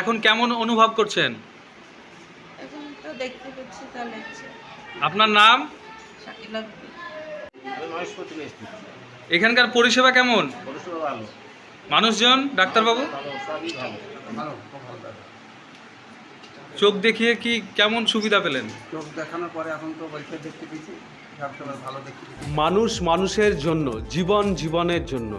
এখন কেমন অনুভব করছেন? এখন তো দেখতে পাচ্ছি তা লাগছে। আপনার নাম? শাকিলা বিবি। এখানকার পরিষেবা কেমন? মানুষজন ডাক্তারবাবু? ভালো সবই ভালো। ভালো। চোখ দেখিয়ে কি কেমন সুবিধা পেলেন? চোখ দেখানোর পরে এখন তো পরীক্ষা দেখতে পেয়েছি সবসময় ভালো দেখতে পেয়েছি। মানুষ মানুষের জন্য জীবন জীবনের জন্য।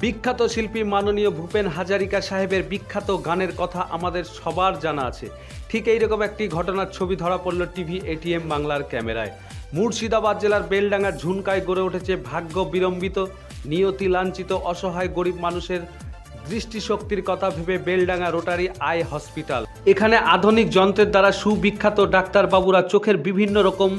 বিখ্যাত শিল্পী মাননীয় ভূপেন হাজারিকা সাহেবের বিখ্যাত গানের কথা আমাদের সবার জানা আছে। ঠিক এইরকম একটি ঘটনার ছবি ধরা পড়ল টিভি এটিএম বাংলার ক্যামেরায়। মুর্শিদাবাদ জেলার বেলডাঙ্গার ঝুনকায় গড়ে উঠেছে ভাগ্য বিলম্বিত, নিয়তি লাঞ্ছিত, অসহায়, গরিব মানুষের দৃষ্টিশক্তির কথা ভেবে বেলডাঙ্গা রোটারি আই হসপিটাল। এখানে আধুনিক যন্ত্রের দ্বারা সুবিখ্যাত ডাক্তারবাবুরা চোখের বিভিন্ন রকম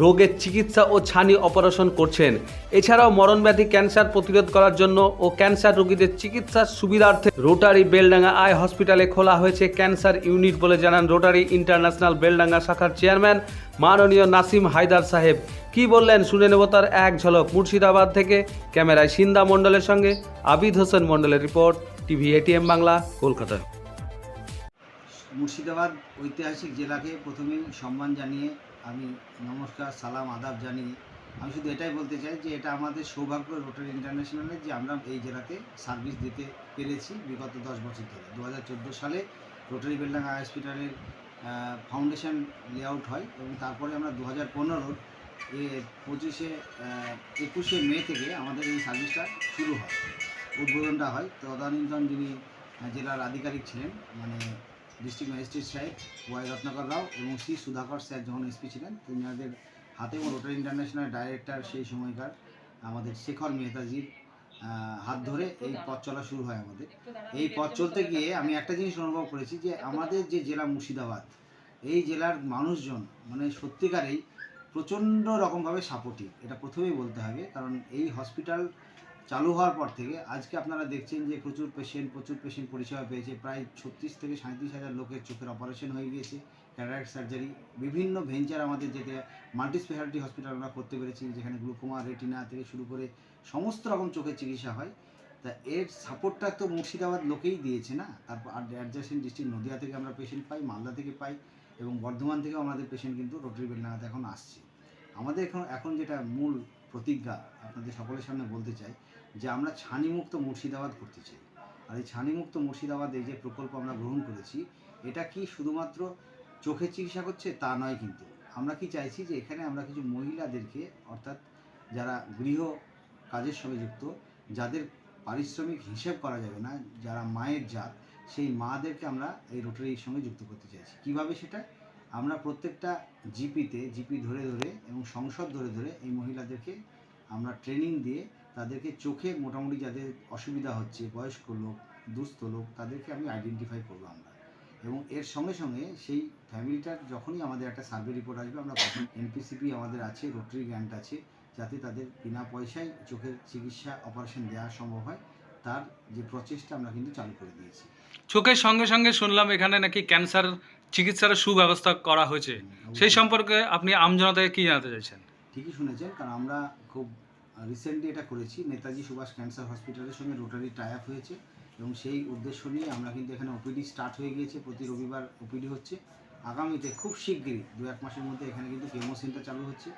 রোগের চিকিৎসা ও ছানি অপারেশন করছেন। এছাড়াও মরণব্যাধি, ক্যান্সার প্রতিরোধ করার জন্য ও ক্যান্সার রোগীদের চিকিৎসার সুবিধার্থে রোটারি বেলডাঙ্গা আই হসপিটালে খোলা হয়েছে ক্যান্সার ইউনিট বলে জানান রোটারি ইন্টারন্যাশনাল বেলডাঙ্গা শাখার চেয়ারম্যান মাননীয় নাসিম হায়দার সাহেব। কি বললেন শুনে নেব তার এক ঝলক। মুর্শিদাবাদ থেকে ক্যামেরায় সিন্দা মণ্ডলের সঙ্গে আবিদ হোসেন মণ্ডলের report, TV ATM Bangla, Kolkata. Murshidabad ঐতিহাসিক জেলাকে প্রথমেই সম্মান জানিয়ে আমি নমস্কার, সালাম, আদাব জানিয়ে আমি শুধু এটাই বলতে চাই যে এটা আমাদের সৌভাগ্য রোটারি ইন্টারন্যাশনালের যে আমরা এই জেলাতে সার্ভিস দিতে পেরেছি বিগত দশ বছর ধরে। দু হাজার চোদ্দ সালে রোটারি বেলডাঙ্গা হসপিটালের ফাউন্ডেশন লেআউট হয় এবং তারপরে আমরা দু হাজার পনেরোর, এ পঁচিশে একুশে মে থেকে আমাদের এই সার্ভিসটা শুরু হয়, উদ্বোধনটা হয়। তদানীন্তন যিনি জেলার আধিকারিক ছিলেন মানে ডিস্ট্রিক্ট ম্যাজিস্ট্রেট সাহেব ওয়াই রত্নাকর রাও এবং শ্রী সুধাকর স্যার যখন এসপি ছিলেন, তিনাদের হাতে এবং রোটারি ইন্টারন্যাশনাল ডাইরেক্টর সেই সময়কার আমাদের শেখর মেহতাজির হাত ধরে এই পথ চলা শুরু হয় আমাদের। এই পথ চলতে গিয়ে আমি একটা জিনিস অনুভব করেছি যে আমাদের যে জেলা মুর্শিদাবাদ, এই জেলার মানুষজন মানে সত্যিকারেই প্রচণ্ড রকমভাবে সাপোর্টিভ এটা প্রথমেই বলতে হবে, কারণ এই হসপিটাল চালু হওয়ার পর থেকে আজকে আপনারা দেখছেন যে প্রচুর পেশেন্ট প্রচুর পেশেন্ট পরিষেবা পেয়েছে। প্রায় ছত্রিশ থেকে সাঁত্রিশ হাজার লোকের চোখের অপারেশন হয়ে গিয়েছে ক্যাটারাক্ট সার্জারি বিভিন্ন ভেঞ্চার আমাদের যেটা মাল্টি স্পেশালিটি হসপিটাল আমরা করতে পেরেছি, যেখানে গ্লুকোমা রেটিনা থেকে শুরু করে সমস্ত রকম চোখের চিকিৎসা হয়। তা এর সাপোর্টটা তো মুর্শিদাবাদ লোকেই দিয়েছে না? তারপর আর অ্যাডজাস্টেন্ট ডিস্ট্রিক্ট নদিয়া থেকে আমরা পেশেন্ট পাই, মালদা থেকে পাই এবং বর্ধমান থেকেও আমাদের পেশেন্ট কিন্তু রোটারি বেলনাগাতে এখন আসছে। আমাদের এখন এখন যেটা মূল প্রতিজ্ঞা আপনাদের সকলের সামনে বলতে চাই যে আমরা ছানিমুক্ত মুর্শিদাবাদ করতে চাই। আর এই ছানিমুক্ত মুর্শিদাবাদ এই যে প্রকল্প আমরা গ্রহণ করেছি, এটা কি শুধুমাত্র চোখের চিকিৎসা করছে? তা নয় কিন্তু। আমরা কি চাইছি যে এখানে আমরা কিছু মহিলাদেরকে, অর্থাৎ যারা গৃহ কাজের সঙ্গে যুক্ত, যাদের পারিশ্রমিক হিসেব করা যাবে না, যারা মায়ের জাত, সেই মাদেরকে আমরা এই রোটারির সঙ্গে যুক্ত করতে চাইছি। কীভাবে সেটা? আমরা প্রত্যেকটা জিপিতে, জিপি ধরে ধরে এবং সংসদ ধরে ধরে এই মহিলাদেরকে আমরা ট্রেনিং দিয়ে তাদেরকে চোখে মোটামুটি যাদের অসুবিধা হচ্ছে, বয়স্ক লোক, দুস্থ লোক, তাদেরকে আমি আইডেন্টিফাই করব আমরা। এবং এর সঙ্গে সঙ্গে সেই ফ্যামিলিটার যখনই আমাদের একটা সার্ভে রিপোর্ট আসবে, আমরা এনপিসিপি আমাদের আছে রোটারি গ্র্যান্ট আছে, যাতে তাদের বিনা পয়সায় চোখের চিকিৎসা অপারেশন দেওয়া সম্ভব হয়, তার যে প্রচেষ্টা আমরা কিন্তু চালু করে দিয়েছি। চোখের সঙ্গে সঙ্গে শুনলাম এখানে নাকি ক্যান্সার চিকিৎসার সুব্যবস্থা করা হয়েছে। সেই সম্পর্কে আপনি আমজনতাকে কি জানাতে চাইছেন? ঠিকই শুনেছেন, কারণ আমরা খুব রিসেন্টলি এটা করেছি। নেতাজি সুভাষ ক্যান্সার হসপিটালের সঙ্গে রোটারি টাই আপ হয়েছে এবং সেই উদ্দেশ্য নিয়ে আমরা কিন্তু এখানে ওপিডি স্টার্ট হয়ে গিয়েছে। প্রতি রবিবার ওপিডি হচ্ছে। আগামীতে খুব শিগগিরই দু এক মাসের মধ্যে এখানে কিন্তু কেমো সেন্টার চালু হচ্ছে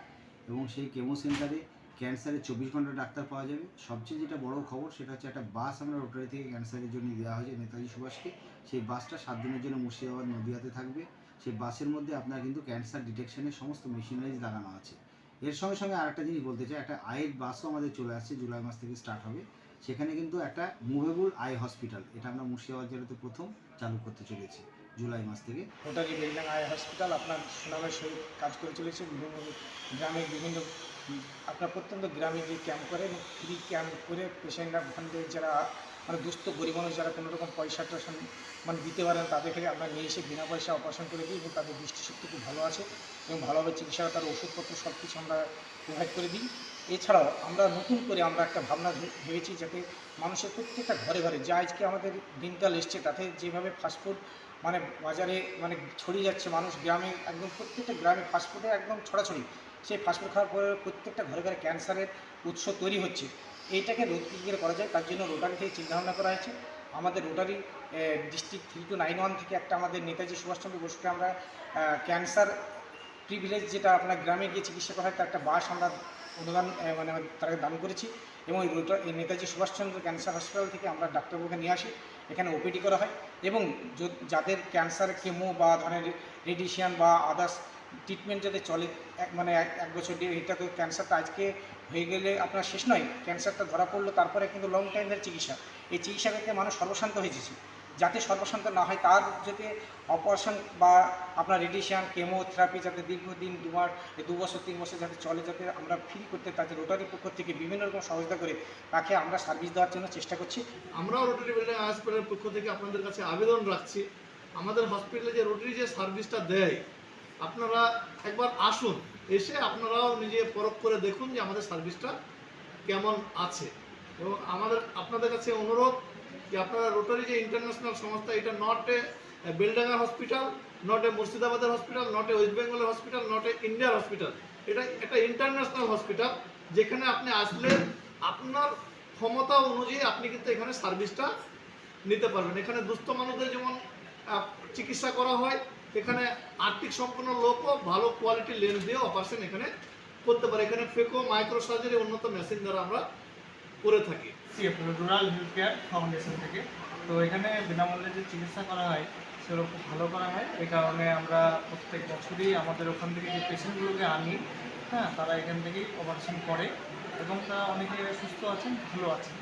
এবং সেই কেমো সেন্টারে ক্যান্সারের চব্বিশ ঘণ্টা ডাক্তার পাওয়া যাবে। সবচেয়ে যেটা বড় খবর, সেটা হচ্ছে একটা বাস আমরা রোটারি থেকে ক্যান্সারের জন্য দেওয়া হয়েছে নেতাজি সুভাষকে। সেই বাসটা সাত দিনের জন্য মুর্শিদাবাদ নদিয়াতে থাকবে। সেই বাসের মধ্যে আপনার কিন্তু ক্যান্সার ডিটেকশনের সমস্ত মেশিনারিজ লাগানো আছে। এর সঙ্গে সঙ্গে আরেকটা জিনিস বলতে চাই, একটা আয়ের বাসও আমাদের চলে আসছে, জুলাই মাস থেকে স্টার্ট হবে। সেখানে কিন্তু একটা মুভেবল আই হসপিটাল এটা আমরা মুর্শিদাবাদ জেলাতে প্রথম চালু করতে চলেছি, জুলাই মাস থেকে। রোটারি বিল্ডিং আই হসপিটাল আপনার সুনামের সহিত কাজ করে চলেছে, বিভিন্ন গ্রামে বিভিন্ন আপনার প্রত্যন্ত গ্রামে গিয়ে ক্যাম্প করে এবং ফ্রি ক্যাম্প করে পেশেন্টরা ওখান থেকে যারা মানে দুস্থ, গরিব মানুষ যারা কোনো রকম পয়সা টয়সা মানে দিতে পারেন তাদেরকে আমরা নিয়ে এসে বিনা পয়সা অপারেশন করে দিই এবং তাদের দৃষ্টিশক্তি খুব ভালো আছে এবং ভালোভাবে চিকিৎসা, তার ওষুধপত্র সব কিছু আমরা প্রোভাইড করে দিই। এছাড়াও আমরা নতুন করে আমরা একটা ভাবনা ভেবেছি যাতে মানুষের প্রত্যেকটা ঘরে ঘরে যা আজকে আমাদের দিনকাল এসছে, তাতে যেভাবে ফাস্টফুড মানে বাজারে মানে ছড়িয়ে যাচ্ছে, মানুষ গ্রামে একদম প্রত্যেকটা গ্রামে ফাস্টফুডে একদম ছড়াছড়ি। সেই ফাস্টফুড খাওয়ার পরে প্রত্যেকটা ঘরে ঘরে ক্যান্সারের উৎস তৈরি হচ্ছে। এইটাকে রোধ কী করে করা যায়, তার জন্য রোটারি থেকে চিন্তাভাবনা করা হয়েছে। আমাদের rotary district three two nine one থেকে একটা আমাদের নেতাজি সুভাষচন্দ্র বসুকে আমরা ক্যান্সার প্রিভিলেজ যেটা আপনার গ্রামে গিয়ে চিকিৎসা করা হয়, তার একটা বাস আমরা অনুদান মানে তাকে দান করেছি এবং এই রোটা, এই নেতাজি সুভাষচন্দ্র ক্যান্সার হসপিটাল থেকে আমরা ডাক্তারবাবুকে নিয়ে আসি। এখানে ওপিডি করা হয় এবং যাদের ক্যান্সার কেমো বা ধরনের রেডিশিয়ান বা আদার্স ট্রিটমেন্ট যাতে চলে, এক মানে এক বছর দিয়ে এটা ক্যান্সারটা আজকে হয়ে গেলে আপনার শেষ নয় ক্যান্সারটা ধরা পড়ল, তারপরে কিন্তু লং টাইম ধরে চিকিৎসা। এই চিকিৎসা ক্ষেত্রে মানুষ সর্বশান্ত হয়েছে যাতে সর্বশান্ত না হয়, তার যাতে অপারেশন বা আপনার রেডিয়েশন কেমোথেরাপি যাতে দীর্ঘদিন দুবার দু বছর, তিন বছর যাতে চলে, যাতে আমরা ফ্রি করতে তাকে রোটারির পক্ষ থেকে বিভিন্ন রকম সহযোগিতা করে তাকে আমরা সার্ভিস দেওয়ার জন্য চেষ্টা করছি। আমরাও রোটারি বিল্ডিং হসপিটালের পক্ষ থেকে আপনাদের কাছে আবেদন রাখছি। আমাদের হসপিটালে যে রোটারি যে সার্ভিসটা দেয় আপনারা একবার আসুন, এসে আপনারাও নিজে পরখ করে দেখুন যে আমাদের সার্ভিসটা কেমন আছে। এবং আমাদের, আপনাদের কাছে অনুরোধ যে আপনারা রোটারি যে ইন্টারন্যাশনাল সংস্থা, এটা not a Beldanga hospital not a মুর্শিদাবাদের হসপিটাল নট এ ওয়েস্ট বেঙ্গলের হসপিটাল নট এ ইন্ডিয়ার হসপিটাল। এটা একটা ইন্টারন্যাশনাল হসপিটাল, যেখানে আপনি আসলে আপনার ক্ষমতা অনুযায়ী আপনি কিন্তু এখানে সার্ভিসটা নিতে পারবেন। এখানে দুস্থ মানুষদের যেমন চিকিৎসা করা হয়। এখানে আর্থিক সম্পন্ন লোকও ভালো কোয়ালিটির লেন্স দিয়ে অপারেশন এখানে করতে পারে। এখানে ফেকো মাইক্রো সার্জারি উন্নত মেশিন দ্বারা আমরা করে থাকি। রুরাল হেলথ কেয়ার ফাউন্ডেশন থেকে। তো এখানে বিনামূল্যে যে চিকিৎসা করা হয়, সেগুলো খুব ভালো করা হয়। এই কারণে আমরা প্রত্যেক বছরই আমাদের ওখান থেকে যে পেশেন্টগুলোকে আনি হ্যাঁ তারা এখান থেকেই অপারেশন করে। এবং তারা অনেকে সুস্থ আছেন, ভালো আছেন।